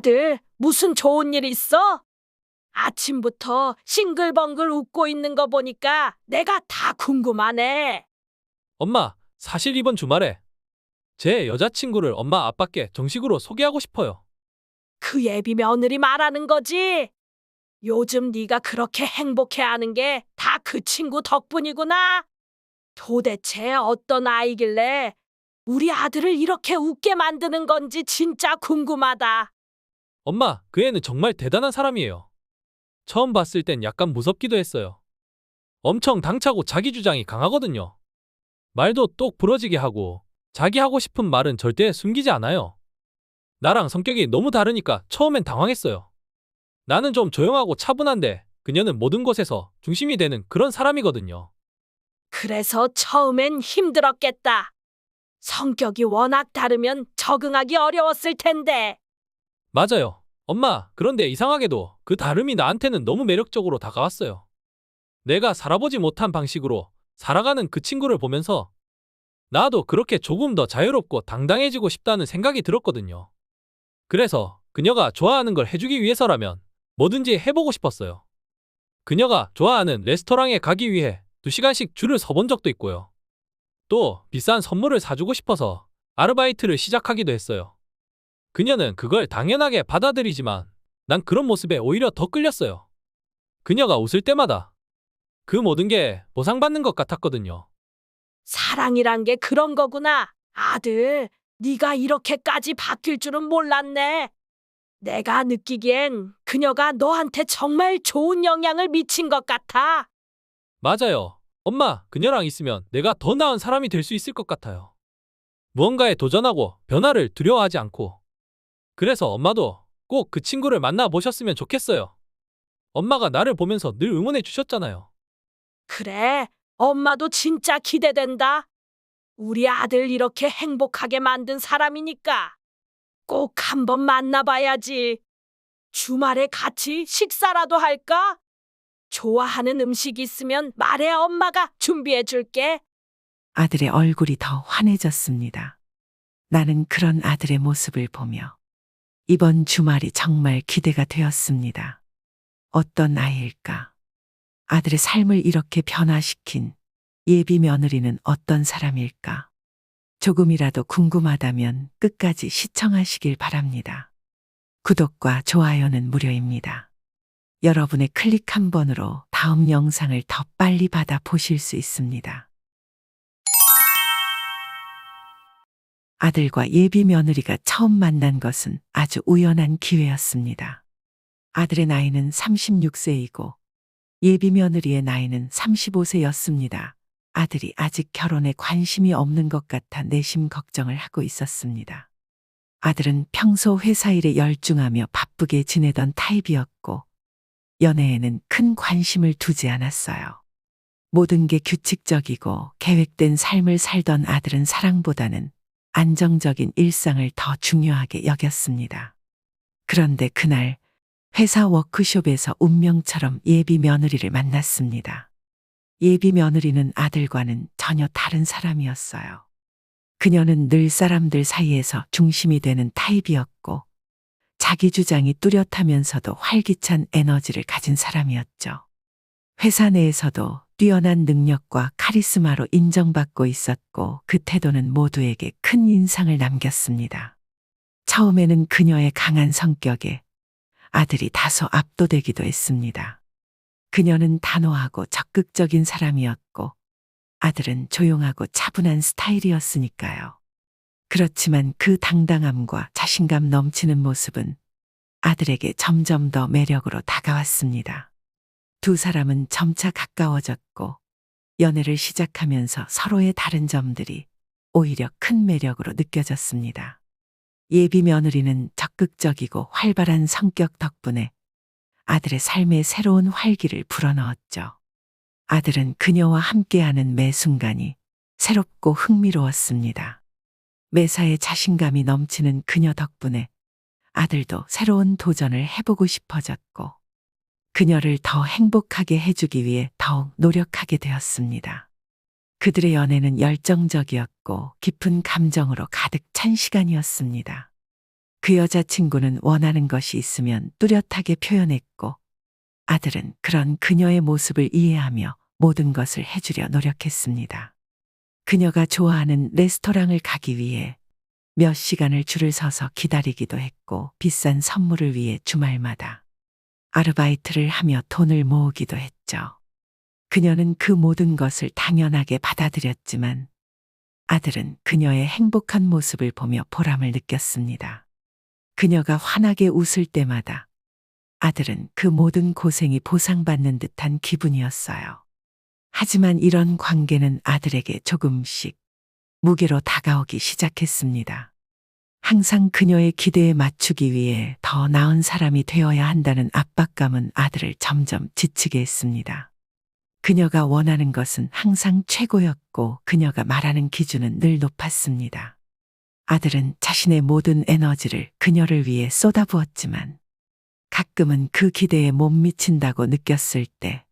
아들, 무슨 좋은 일 있어? 아침부터 싱글벙글 웃고 있는 거 보니까 내가 다 궁금하네. 엄마, 사실 이번 주말에 제 여자친구를 엄마 아빠께 정식으로 소개하고 싶어요. 그 예비 며느리 말하는 거지? 요즘 네가 그렇게 행복해하는 게 다 그 친구 덕분이구나. 도대체 어떤 아이길래 우리 아들을 이렇게 웃게 만드는 건지 진짜 궁금하다. 엄마, 그 애는 정말 대단한 사람이에요. 처음 봤을 땐 약간 무섭기도 했어요. 엄청 당차고 자기 주장이 강하거든요. 말도 똑 부러지게 하고 자기 하고 싶은 말은 절대 숨기지 않아요. 나랑 성격이 너무 다르니까 처음엔 당황했어요. 나는 좀 조용하고 차분한데 그녀는 모든 것에서 중심이 되는 그런 사람이거든요. 그래서 처음엔 힘들었겠다. 성격이 워낙 다르면 적응하기 어려웠을 텐데. 맞아요. 엄마, 그런데 이상하게도 그 다름이 나한테는 너무 매력적으로 다가왔어요. 내가 살아보지 못한 방식으로 살아가는 그 친구를 보면서 나도 그렇게 조금 더 자유롭고 당당해지고 싶다는 생각이 들었거든요. 그래서 그녀가 좋아하는 걸 해주기 위해서라면 뭐든지 해보고 싶었어요. 그녀가 좋아하는 레스토랑에 가기 위해 2시간씩 줄을 서본 적도 있고요. 또 비싼 선물을 사주고 싶어서 아르바이트를 시작하기도 했어요. 그녀는 그걸 당연하게 받아들이지만 난 그런 모습에 오히려 더 끌렸어요. 그녀가 웃을 때마다 그 모든 게 보상받는 것 같았거든요. 사랑이란 게 그런 거구나. 아들, 네가 이렇게까지 바뀔 줄은 몰랐네. 내가 느끼기엔 그녀가 너한테 정말 좋은 영향을 미친 것 같아. 맞아요. 엄마, 그녀랑 있으면 내가 더 나은 사람이 될 수 있을 것 같아요. 무언가에 도전하고 변화를 두려워하지 않고. 그래서 엄마도 꼭 그 친구를 만나 보셨으면 좋겠어요. 엄마가 나를 보면서 늘 응원해 주셨잖아요. 그래, 엄마도 진짜 기대된다. 우리 아들 이렇게 행복하게 만든 사람이니까 꼭 한번 만나봐야지. 주말에 같이 식사라도 할까? 좋아하는 음식 있으면 말해 엄마가 준비해 줄게. 아들의 얼굴이 더 환해졌습니다. 나는 그런 아들의 모습을 보며 이번 주말이 정말 기대가 되었습니다. 어떤 아이일까? 아들의 삶을 이렇게 변화시킨 예비 며느리는 어떤 사람일까? 조금이라도 궁금하다면 끝까지 시청하시길 바랍니다. 구독과 좋아요는 무료입니다. 여러분의 클릭 한 번으로 다음 영상을 더 빨리 받아 보실 수 있습니다. 아들과 예비 며느리가 처음 만난 것은 아주 우연한 기회였습니다. 아들의 나이는 36세이고 예비 며느리의 나이는 35세였습니다. 아들이 아직 결혼에 관심이 없는 것 같아 내심 걱정을 하고 있었습니다. 아들은 평소 회사 일에 열중하며 바쁘게 지내던 타입이었고 연애에는 큰 관심을 두지 않았어요. 모든 게 규칙적이고 계획된 삶을 살던 아들은 사랑보다는 안정적인 일상을 더 중요하게 여겼습니다. 그런데 그날 회사 워크숍에서 운명처럼 예비 며느리를 만났습니다. 예비 며느리는 아들과는 전혀 다른 사람이었어요. 그녀는 늘 사람들 사이에서 중심이 되는 타입이었고, 자기 주장이 뚜렷하면서도 활기찬 에너지를 가진 사람이었죠. 회사 내에서도 뛰어난 능력과 카리스마로 인정받고 있었고, 그 태도는 모두에게 큰 인상을 남겼습니다. 처음에는 그녀의 강한 성격에 아들이 다소 압도되기도 했습니다. 그녀는 단호하고 적극적인 사람이었고 아들은 조용하고 차분한 스타일이었으니까요. 그렇지만 그 당당함과 자신감 넘치는 모습은 아들에게 점점 더 매력으로 다가왔습니다. 두 사람은 점차 가까워졌고 연애를 시작하면서 서로의 다른 점들이 오히려 큰 매력으로 느껴졌습니다. 예비 며느리는 적극적이고 활발한 성격 덕분에 아들의 삶에 새로운 활기를 불어넣었죠. 아들은 그녀와 함께하는 매 순간이 새롭고 흥미로웠습니다. 매사에 자신감이 넘치는 그녀 덕분에 아들도 새로운 도전을 해보고 싶어졌고 그녀를 더 행복하게 해주기 위해 더욱 노력하게 되었습니다. 그들의 연애는 열정적이었고 깊은 감정으로 가득 찬 시간이었습니다. 그 여자친구는 원하는 것이 있으면 뚜렷하게 표현했고 아들은 그런 그녀의 모습을 이해하며 모든 것을 해주려 노력했습니다. 그녀가 좋아하는 레스토랑을 가기 위해 몇 시간을 줄을 서서 기다리기도 했고 비싼 선물을 위해 주말마다 아르바이트를 하며 돈을 모으기도 했죠. 그녀는 그 모든 것을 당연하게 받아들였지만 아들은 그녀의 행복한 모습을 보며 보람을 느꼈습니다. 그녀가 환하게 웃을 때마다 아들은 그 모든 고생이 보상받는 듯한 기분이었어요. 하지만 이런 관계는 아들에게 조금씩 무게로 다가오기 시작했습니다. 항상 그녀의 기대에 맞추기 위해 더 나은 사람이 되어야 한다는 압박감은 아들을 점점 지치게 했습니다. 그녀가 원하는 것은 항상 최고였고 그녀가 말하는 기준은 늘 높았습니다. 아들은 자신의 모든 에너지를 그녀를 위해 쏟아부었지만 가끔은 그 기대에 못 미친다고 느꼈을 때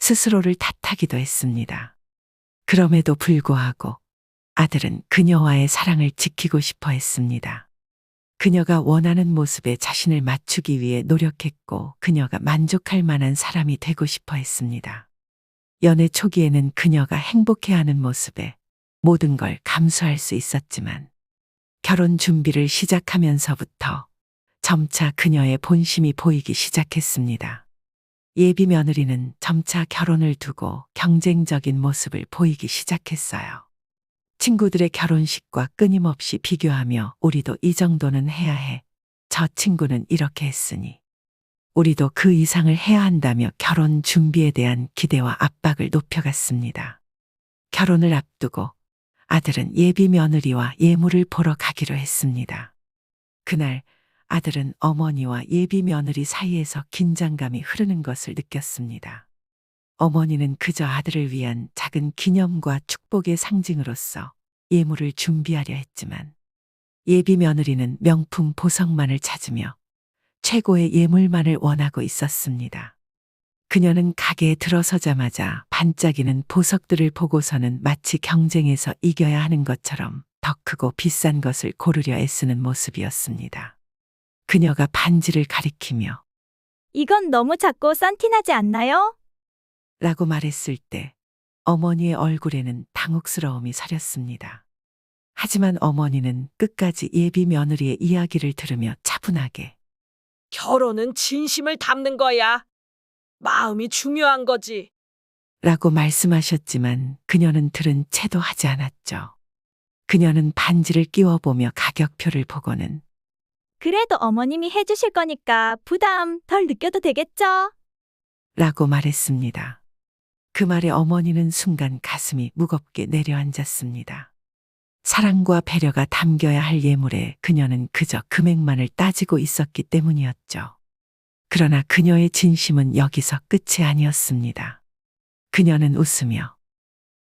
스스로를 탓하기도 했습니다. 그럼에도 불구하고 아들은 그녀와의 사랑을 지키고 싶어 했습니다. 그녀가 원하는 모습에 자신을 맞추기 위해 노력했고 그녀가 만족할 만한 사람이 되고 싶어 했습니다. 연애 초기에는 그녀가 행복해하는 모습에 모든 걸 감수할 수 있었지만 결혼 준비를 시작하면서부터 점차 그녀의 본심이 보이기 시작했습니다. 예비 며느리는 점차 결혼을 두고 경쟁적인 모습을 보이기 시작했어요. 친구들의 결혼식과 끊임없이 비교하며 우리도 이 정도는 해야 해. 저 친구는 이렇게 했으니. 우리도 그 이상을 해야 한다며 결혼 준비에 대한 기대와 압박을 높여갔습니다. 결혼을 앞두고 아들은 예비 며느리와 예물을 보러 가기로 했습니다. 그날 아들은 어머니와 예비 며느리 사이에서 긴장감이 흐르는 것을 느꼈습니다. 어머니는 그저 아들을 위한 작은 기념과 축복의 상징으로서 예물을 준비하려 했지만 예비 며느리는 명품 보석만을 찾으며 최고의 예물만을 원하고 있었습니다. 그녀는 가게에 들어서자마자 반짝이는 보석들을 보고서는 마치 경쟁에서 이겨야 하는 것처럼 더 크고 비싼 것을 고르려 애쓰는 모습이었습니다. 그녀가 반지를 가리키며 이건 너무 작고 싼티나지 않나요? 라고 말했을 때 어머니의 얼굴에는 당혹스러움이 서렸습니다. 하지만 어머니는 끝까지 예비 며느리의 이야기를 들으며 차분하게 결혼은 진심을 담는 거야. 마음이 중요한 거지. 라고 말씀하셨지만 그녀는 들은 채도 하지 않았죠. 그녀는 반지를 끼워보며 가격표를 보고는 그래도 어머님이 해주실 거니까 부담 덜 느껴도 되겠죠? 라고 말했습니다. 그 말에 어머니는 순간 가슴이 무겁게 내려앉았습니다. 사랑과 배려가 담겨야 할 예물에 그녀는 그저 금액만을 따지고 있었기 때문이었죠. 그러나 그녀의 진심은 여기서 끝이 아니었습니다. 그녀는 웃으며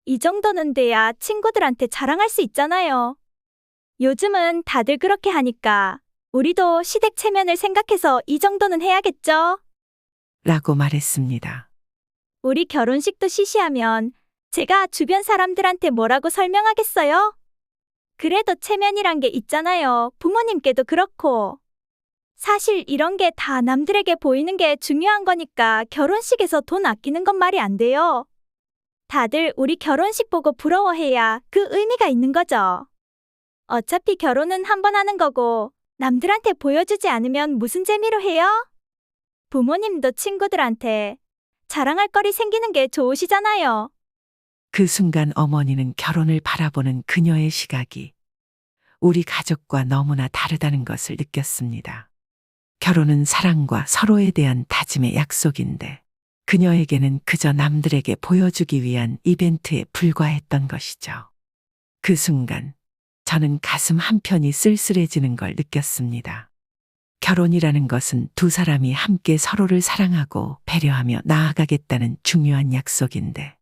이 정도는 돼야 친구들한테 자랑할 수 있잖아요. 요즘은 다들 그렇게 하니까 우리도 시댁 체면을 생각해서 이 정도는 해야겠죠? 라고 말했습니다. 우리 결혼식도 시시하면 제가 주변 사람들한테 뭐라고 설명하겠어요? 그래도 체면이란 게 있잖아요. 부모님께도 그렇고. 사실 이런 게 다 남들에게 보이는 게 중요한 거니까 결혼식에서 돈 아끼는 건 말이 안 돼요. 다들 우리 결혼식 보고 부러워해야 그 의미가 있는 거죠. 어차피 결혼은 한 번 하는 거고 남들한테 보여주지 않으면 무슨 재미로 해요? 부모님도 친구들한테 자랑할 거리 생기는 게 좋으시잖아요. 그 순간 어머니는 결혼을 바라보는 그녀의 시각이 우리 가족과 너무나 다르다는 것을 느꼈습니다. 결혼은 사랑과 서로에 대한 다짐의 약속인데 그녀에게는 그저 남들에게 보여주기 위한 이벤트에 불과했던 것이죠. 그 순간 저는 가슴 한편이 쓸쓸해지는 걸 느꼈습니다. 결혼이라는 것은 두 사람이 함께 서로를 사랑하고 배려하며 나아가겠다는 중요한 약속인데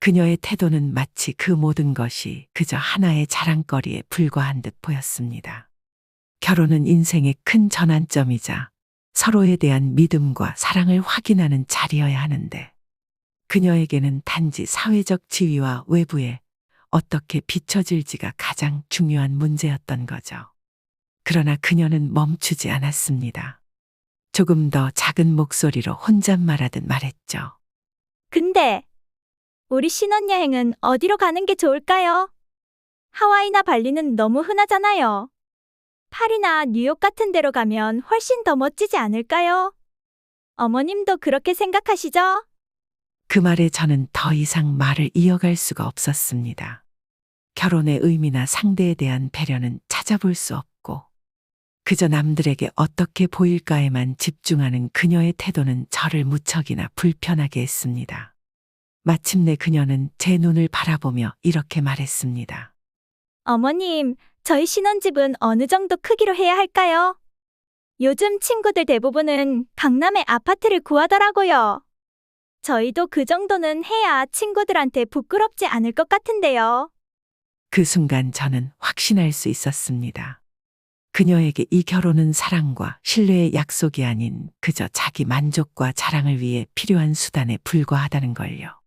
그녀의 태도는 마치 그 모든 것이 그저 하나의 자랑거리에 불과한 듯 보였습니다. 결혼은 인생의 큰 전환점이자 서로에 대한 믿음과 사랑을 확인하는 자리여야 하는데 그녀에게는 단지 사회적 지위와 외부에 어떻게 비춰질지가 가장 중요한 문제였던 거죠. 그러나 그녀는 멈추지 않았습니다. 조금 더 작은 목소리로 혼잣말하듯 말했죠. 근데 우리 신혼여행은 어디로 가는 게 좋을까요? 하와이나 발리는 너무 흔하잖아요. 파리나 뉴욕 같은 데로 가면 훨씬 더 멋지지 않을까요? 어머님도 그렇게 생각하시죠? 그 말에 저는 더 이상 말을 이어갈 수가 없었습니다. 결혼의 의미나 상대에 대한 배려는 찾아볼 수 없고, 그저 남들에게 어떻게 보일까에만 집중하는 그녀의 태도는 저를 무척이나 불편하게 했습니다. 마침내 그녀는 제 눈을 바라보며 이렇게 말했습니다. 어머님, 저희 신혼집은 어느 정도 크기로 해야 할까요? 요즘 친구들 대부분은 강남에 아파트를 구하더라고요. 저희도 그 정도는 해야 친구들한테 부끄럽지 않을 것 같은데요. 그 순간 저는 확신할 수 있었습니다. 그녀에게 이 결혼은 사랑과 신뢰의 약속이 아닌 그저 자기 만족과 자랑을 위해 필요한 수단에 불과하다는 걸요.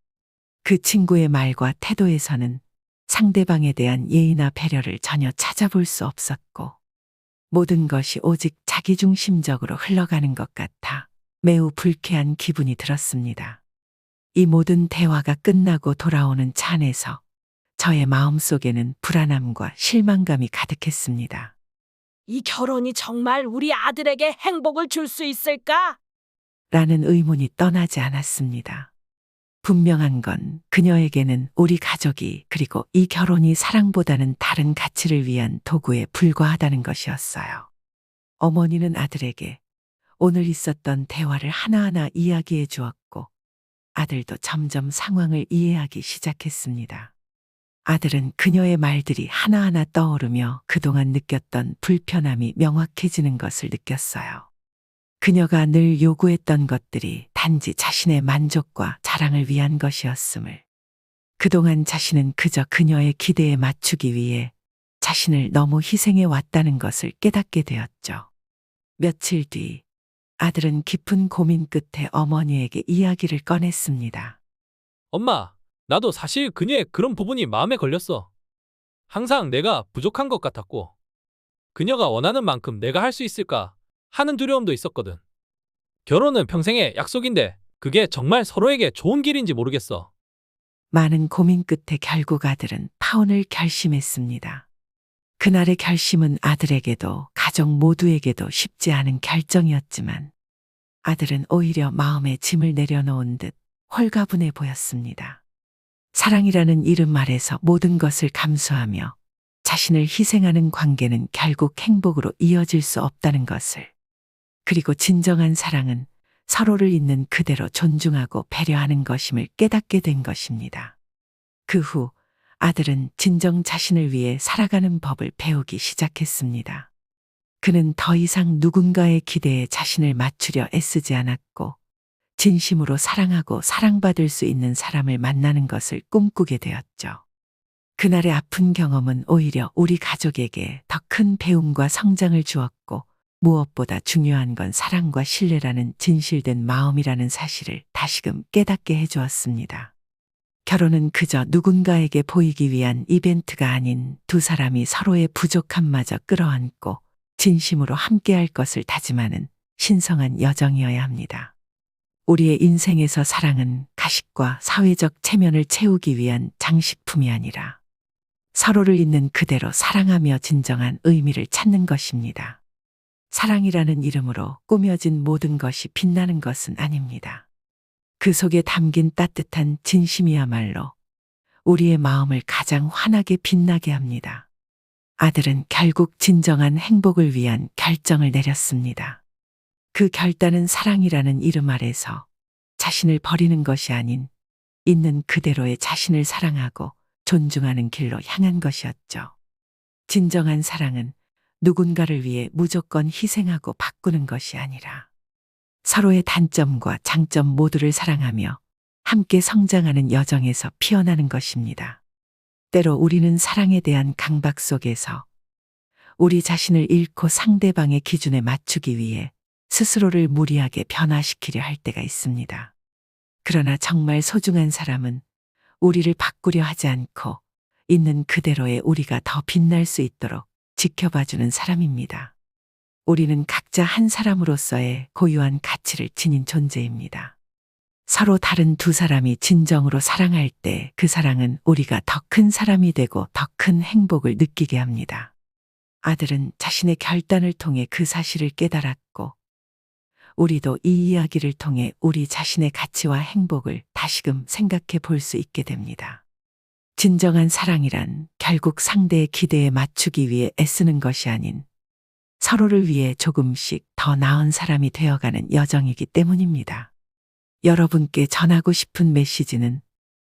그 친구의 말과 태도에서는 상대방에 대한 예의나 배려를 전혀 찾아볼 수 없었고, 모든 것이 오직 자기중심적으로 흘러가는 것 같아 매우 불쾌한 기분이 들었습니다. 이 모든 대화가 끝나고 돌아오는 차 안에서 저의 마음속에는 불안함과 실망감이 가득했습니다. 이 결혼이 정말 우리 아들에게 행복을 줄 수 있을까? 라는 의문이 떠나지 않았습니다. 분명한 건 그녀에게는 우리 가족이 그리고 이 결혼이 사랑보다는 다른 가치를 위한 도구에 불과하다는 것이었어요. 어머니는 아들에게 오늘 있었던 대화를 하나하나 이야기해 주었고 아들도 점점 상황을 이해하기 시작했습니다. 아들은 그녀의 말들이 하나하나 떠오르며 그동안 느꼈던 불편함이 명확해지는 것을 느꼈어요. 그녀가 늘 요구했던 것들이 단지 자신의 만족과 자랑을 위한 것이었음을. 그동안 자신은 그저 그녀의 기대에 맞추기 위해 자신을 너무 희생해 왔다는 것을 깨닫게 되었죠. 며칠 뒤 아들은 깊은 고민 끝에 어머니에게 이야기를 꺼냈습니다. 엄마, 나도 사실 그녀의 그런 부분이 마음에 걸렸어. 항상 내가 부족한 것 같았고, 그녀가 원하는 만큼 내가 할 수 있을까 하는 두려움도 있었거든. 결혼은 평생의 약속인데, 그게 정말 서로에게 좋은 길인지 모르겠어. 많은 고민 끝에 결국 아들은 파혼을 결심했습니다. 그날의 결심은 아들에게도 가족 모두에게도 쉽지 않은 결정이었지만 아들은 오히려 마음에 짐을 내려놓은 듯 홀가분해 보였습니다. 사랑이라는 이름 아래서 모든 것을 감수하며 자신을 희생하는 관계는 결국 행복으로 이어질 수 없다는 것을 그리고 진정한 사랑은 서로를 있는 그대로 존중하고 배려하는 것임을 깨닫게 된 것입니다. 그 후 아들은 진정 자신을 위해 살아가는 법을 배우기 시작했습니다. 그는 더 이상 누군가의 기대에 자신을 맞추려 애쓰지 않았고, 진심으로 사랑하고 사랑받을 수 있는 사람을 만나는 것을 꿈꾸게 되었죠. 그날의 아픈 경험은 오히려 우리 가족에게 더 큰 배움과 성장을 주었고, 무엇보다 중요한 건 사랑과 신뢰라는 진실된 마음이라는 사실을 다시금 깨닫게 해주었습니다. 결혼은 그저 누군가에게 보이기 위한 이벤트가 아닌 두 사람이 서로의 부족함마저 끌어안고 진심으로 함께할 것을 다짐하는 신성한 여정이어야 합니다. 우리의 인생에서 사랑은 가식과 사회적 체면을 채우기 위한 장식품이 아니라 서로를 있는 그대로 사랑하며 진정한 의미를 찾는 것입니다. 사랑이라는 이름으로 꾸며진 모든 것이 빛나는 것은 아닙니다. 그 속에 담긴 따뜻한 진심이야말로 우리의 마음을 가장 환하게 빛나게 합니다. 아들은 결국 진정한 행복을 위한 결정을 내렸습니다. 그 결단은 사랑이라는 이름 아래서 자신을 버리는 것이 아닌 있는 그대로의 자신을 사랑하고 존중하는 길로 향한 것이었죠. 진정한 사랑은 누군가를 위해 무조건 희생하고 바꾸는 것이 아니라 서로의 단점과 장점 모두를 사랑하며 함께 성장하는 여정에서 피어나는 것입니다. 때로 우리는 사랑에 대한 강박 속에서 우리 자신을 잃고 상대방의 기준에 맞추기 위해 스스로를 무리하게 변화시키려 할 때가 있습니다. 그러나 정말 소중한 사람은 우리를 바꾸려 하지 않고 있는 그대로의 우리가 더 빛날 수 있도록 지켜봐주는 사람입니다. 우리는 각자 한 사람으로서의 고유한 가치를 지닌 존재입니다. 서로 다른 두 사람이 진정으로 사랑할 때 그 사랑은 우리가 더 큰 사람이 되고 더 큰 행복을 느끼게 합니다. 아들은 자신의 결단을 통해 그 사실을 깨달았고, 우리도 이 이야기를 통해 우리 자신의 가치와 행복을 다시금 생각해 볼 수 있게 됩니다. 진정한 사랑이란 결국 상대의 기대에 맞추기 위해 애쓰는 것이 아닌 서로를 위해 조금씩 더 나은 사람이 되어가는 여정이기 때문입니다. 여러분께 전하고 싶은 메시지는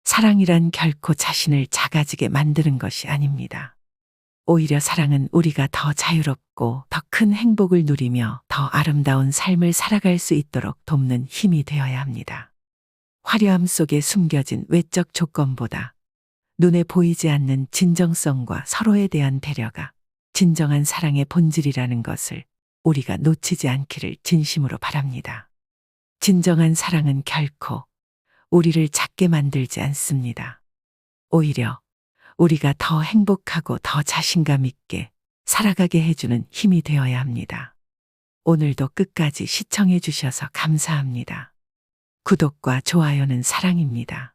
사랑이란 결코 자신을 작아지게 만드는 것이 아닙니다. 오히려 사랑은 우리가 더 자유롭고 더 큰 행복을 누리며 더 아름다운 삶을 살아갈 수 있도록 돕는 힘이 되어야 합니다. 화려함 속에 숨겨진 외적 조건보다 눈에 보이지 않는 진정성과 서로에 대한 배려가 진정한 사랑의 본질이라는 것을 우리가 놓치지 않기를 진심으로 바랍니다. 진정한 사랑은 결코 우리를 작게 만들지 않습니다. 오히려 우리가 더 행복하고 더 자신감 있게 살아가게 해주는 힘이 되어야 합니다. 오늘도 끝까지 시청해 주셔서 감사합니다. 구독과 좋아요는 사랑입니다.